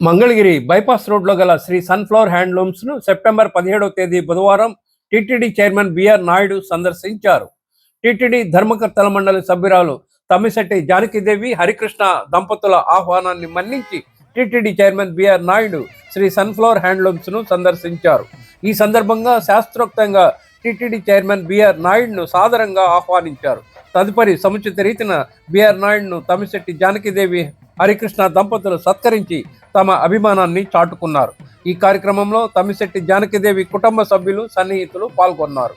Mangalagiri bypass రోడ్లో గల Shri sunflower హ్యాండ్లూమ్స్ను September పదిహేడవ తేదీ బుధవారం టిటిడి చైర్మన్ బిఆర్ నాయుడు సందర్శించారు. టిటిడి ధర్మకర్తల మండలి సభ్యురాలు తమ్మిశెట్టి జానకిదేవి హరికృష్ణ దంపతుల ఆహ్వానాన్ని మన్నించి TTD chairman BR Naidu Shri sunflower హ్యాండ్లూమ్స్ను సందర్శించారు. ఈ సందర్భంగా శాస్త్రోక్తంగా టిటిడి చైర్మన్ బిఆర్ నాయుడును సాదరంగా ఆహ్వానించారు. తదుపరి సముచిత రీతిన బిఆర్ నాయుడును తమ్మిశెట్టి జానకిదేవి హరికృష్ణ దంపతులు సత్కరించి తమ అభిమానాన్ని చాటుకున్నారు. ఈ కార్యక్రమంలో తమ్మిశెట్టి జానకిదేవి కుటుంబ సభ్యులు సన్నిహితులు పాల్గొన్నారు.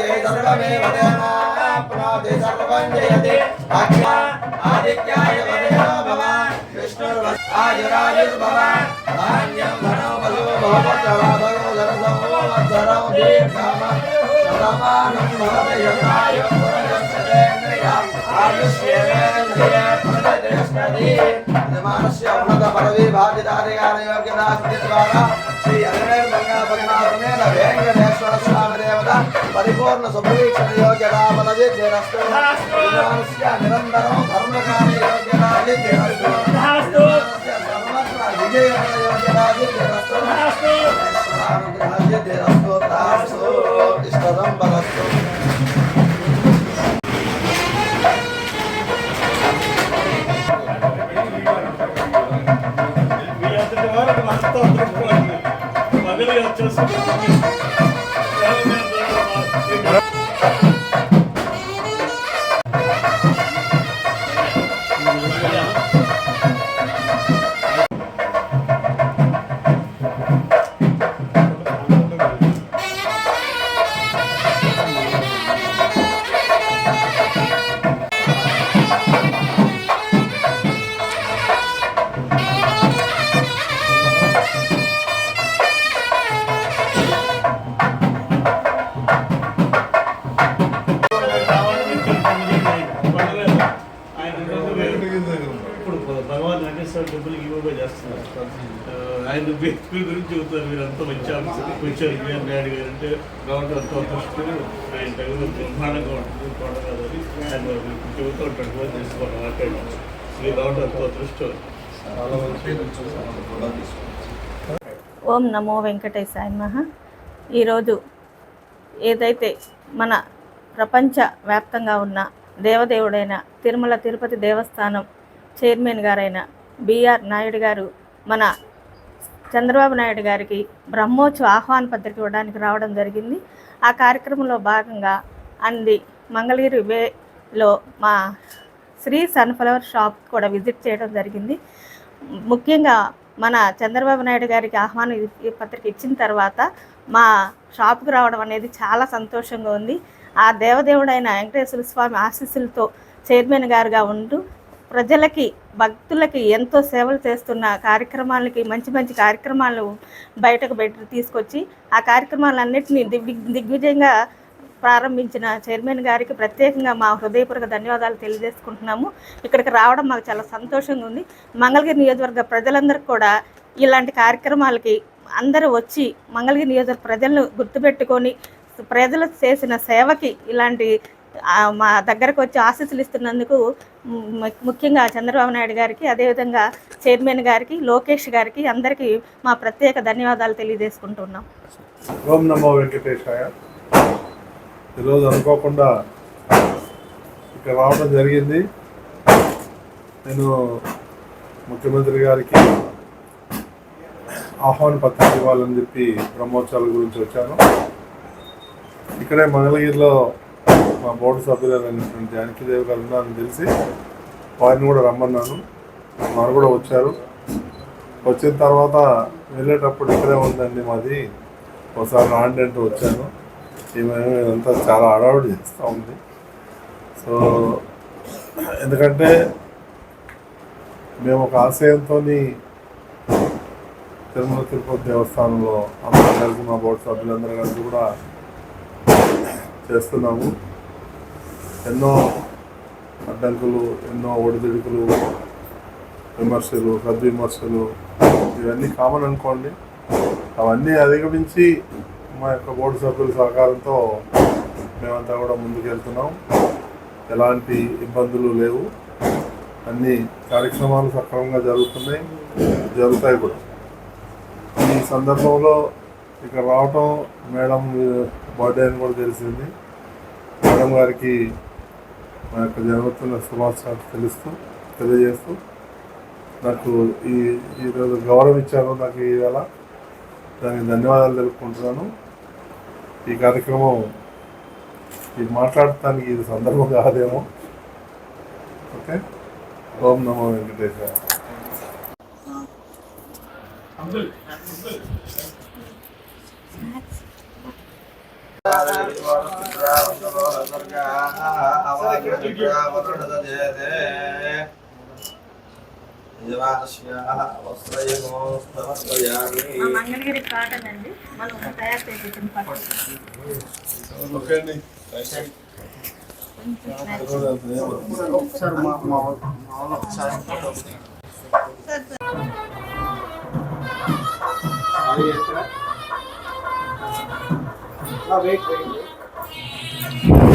ప్రాప్తే సర్వమేవ ప్రాప్తే సర్వం జయతే ఆదిత్యాయ భవ విష్ణుర్ ఆయురాయుర్భవ ధాన్యం ధనో బలో భవత్రవ బలో ధరసో వత్సరం దీర్ఘమ సమానం భవతి యథాయు ఆయుష్యేంద్రియ పురజస్తది మనస్య ఉన్నత పదవి భాగ్యధారి గారి యోగ్యదాస్తి ద్వారా సంపూర్ణ సుభవీక్షణ యోగ్యతా బలవిద్యరస్తు నిరంతరం ధర్మకార్య యోగ్యతా విద్యరస్తు విజయ యోగ్యతా విద్యరస్తు వెంకటేశ్వర టెంపుల్ ఇవ్వబోయి చేస్తున్నారు. ఆయన వ్యక్తి గురించి చెబుతారు మీరు అంత మంచి ఆఫీసర్ వచ్చారు విజయన్ నాయుడు గారు అంటే గవర్నర్ అంత దృష్టిని ఆయన తగిన బ్రహ్మాండంగా ఉంటుంది. అది. ఆయన చెబుతూ ఉంటాడు ఫోన్ చేసుకోవాలి? మాట్లాడి శ్రీ గవర్నర్ అంత దృష్టి ఓం నమో వెంకటేశాయ నమః. ఈరోజు ఏదైతే మన ప్రపంచ వ్యాప్తంగా ఉన్న దేవదేవుడైన తిరుమల తిరుపతి దేవస్థానం చైర్మన్ గారైన బిఆర్ నాయుడు గారు మన చంద్రబాబు నాయుడు గారికి బ్రహ్మోత్సవ ఆహ్వాన పత్రిక ఇవ్వడానికి రావడం జరిగింది. ఆ కార్యక్రమంలో భాగంగా అంది మంగళగిరి వేలో మా శ్రీ సన్ఫ్లవర్ షాప్ కూడా విజిట్ చేయడం జరిగింది. ముఖ్యంగా మన చంద్రబాబు నాయుడు గారికి ఆహ్వానం ఈ పత్రిక ఇచ్చిన తర్వాత మా షాప్కి రావడం అనేది చాలా సంతోషంగా ఉంది. ఆ దేవదేవుడైన వెంకటేశ్వర స్వామి ఆశీస్సులతో చైర్మన్ గారుగా ఉంటూ ప్రజలకి భక్తులకి ఎంతో సేవలు చేస్తున్న కార్యక్రమాలకి మంచి మంచి కార్యక్రమాలు బయటకు పెట్టి తీసుకొచ్చి ఆ కార్యక్రమాలన్నింటినీ దిగ్వి దిగ్విజయంగా ప్రారంభించిన చైర్మన్ గారికి ప్రత్యేకంగా మా హృదయపూర్వక ధన్యవాదాలు తెలియజేసుకుంటున్నాము. ఇక్కడికి రావడం మాకు చాలా సంతోషంగా ఉంది. మంగళగిరి నియోజకవర్గ ప్రజలందరికీ కూడా ఇలాంటి కార్యక్రమాలకి అందరూ వచ్చి మంగళగిరి నియోజకవర్గ ప్రజలను గుర్తుపెట్టుకొని ప్రజలు చేసిన సేవకి ఇలాంటి మా దగ్గరకు వచ్చి ఆశీస్సులు ఇస్తున్నందుకు ముఖ్యంగా చంద్రబాబు నాయుడు గారికి అదేవిధంగా చైర్మన్ గారికి లోకేష్ గారికి అందరికీ మా ప్రత్యేక ధన్యవాదాలు తెలియజేసుకుంటున్నాం. ఓం నమో వెంకటేశాయ. ఈరోజు అనుకోకుండా ఇక్కడ రావడం జరిగింది. నేను ముఖ్యమంత్రి గారికి ఆహ్వాన పత్రిక ఇవ్వాలని చెప్పి బ్రహ్మోత్సవాల గురించి వచ్చాను. ఇక్కడే మంగళగిరిలో మా బోర్డు సభ్యులైనటువంటి జానకీదేవి గారు ఉన్నారని తెలిసి వారిని కూడా రమ్మన్నాను. వారు కూడా వచ్చారు. వచ్చిన తర్వాత వెళ్ళేటప్పుడు ఇక్కడే ఉందండి మాది. ఒకసారి రాండి అంటూ వచ్చాను. ఈమె ఇదంతా చాలా హడావుడి చేస్తూ ఉంది. సో ఎందుకంటే మేము ఒక ఆశయంతో తిరుమల తిరుపతి దేవస్థానంలో అందరం కలిసి మా బోర్డు సభ్యులందరూ కలిసి కూడా చేస్తున్నాము. ఎన్నో అడ్డంకులు ఎన్నో ఒడిదుడుకులు విమర్శలు సద్విమర్శలు ఇవన్నీ కామన్ అనుకోండి. అవన్నీ అధిగమించి మా యొక్క బోర్డు సభ్యుల సహకారంతో మేమంతా కూడా ముందుకెళ్తున్నాం. ఎలాంటి ఇబ్బందులు లేవు. అన్ని కార్యక్రమాలు సక్రమంగా జరుగుతున్నాయి. జరుగుతాయి కూడా. ఈ సందర్భంలో ఇక్కడ రావటం మేడం బర్త్డే అని కూడా తెలిసింది. మేడం గారికి మా యొక్క జరుగుతున్న శుభాకాంక్షలు తెలుస్తూ తెలియజేస్తూ నాకు ఈ ఈరోజు గౌరవం ఇచ్చారు నాకు ఈవేళ దానికి ధన్యవాదాలు తెలుపుకుంటున్నాను. ఈ కార్యక్రమం ఇది మాట్లాడటానికి ఇది సందర్భం కాదేమో. ఓకే? ఓం నమో వెంకటేశ్వర మంగళగిరి కాటన్ అండి మనం తయారు చేసి ఓకే అండి సార్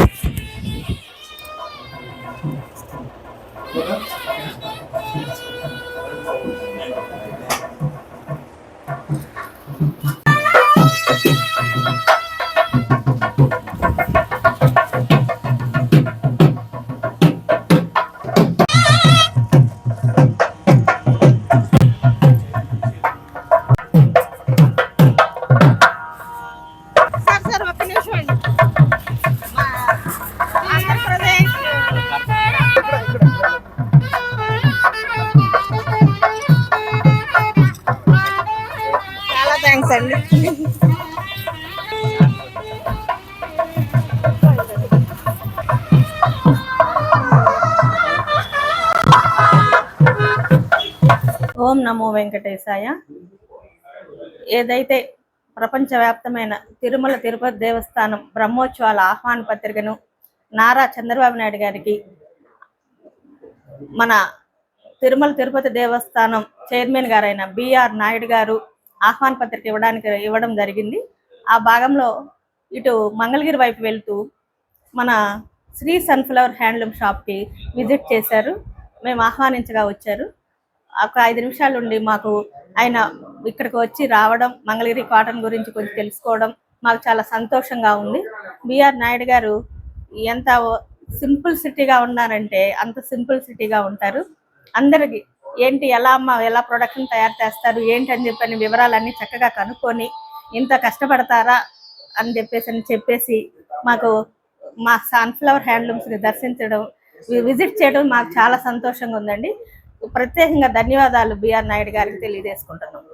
నమో వెంకటేశాయ. ఏదైతే ప్రపంచవ్యాప్తమైన తిరుమల తిరుపతి దేవస్థానం బ్రహ్మోత్సవాల ఆహ్వాన పత్రికను నారా చంద్రబాబు నాయుడు గారికి మన తిరుమల తిరుపతి దేవస్థానం చైర్మన్ గారైన బిఆర్ నాయుడు గారు ఆహ్వాన పత్రిక ఇవ్వడానికి ఇవ్వడం జరిగింది. ఆ భాగంలో ఇటు మంగళగిరి వైపు వెళ్తూ మన శ్రీ సన్ఫ్లవర్ హ్యాండ్లూమ్ షాప్కి విజిట్ చేశారు. మేము ఆహ్వానించగా వచ్చారు. ఒక ఐదు నిమిషాలు ఉండి మాకు ఆయన ఇక్కడికి వచ్చి రావడం మంగళగిరి కాటన్ గురించి కొంచెం తెలుసుకోవడం మాకు చాలా సంతోషంగా ఉంది. బిఆర్ నాయుడు గారు ఎంత సింపుల్ సిటీగా ఉన్నారంటే అంత సింపుల్ సిటీగా ఉంటారు. అందరికి ఏంటి ఎలా అమ్మ ఎలా ప్రొడక్షన్ తయారు చేస్తారు ఏంటి అని చెప్పని వివరాలన్నీ చక్కగా కనుక్కొని ఇంత కష్టపడతారా అని చెప్పేసి అని చెప్పేసి మాకు మా సన్ఫ్లవర్ హ్యాండ్లూమ్స్ని దర్శించడం విజిట్ చేయడం మాకు చాలా సంతోషంగా ఉందండి. ప్రత్యేకంగా ధన్యవాదాలు బిఆర్ నాయుడు గారికి తెలియజేసుకుంటున్నాం.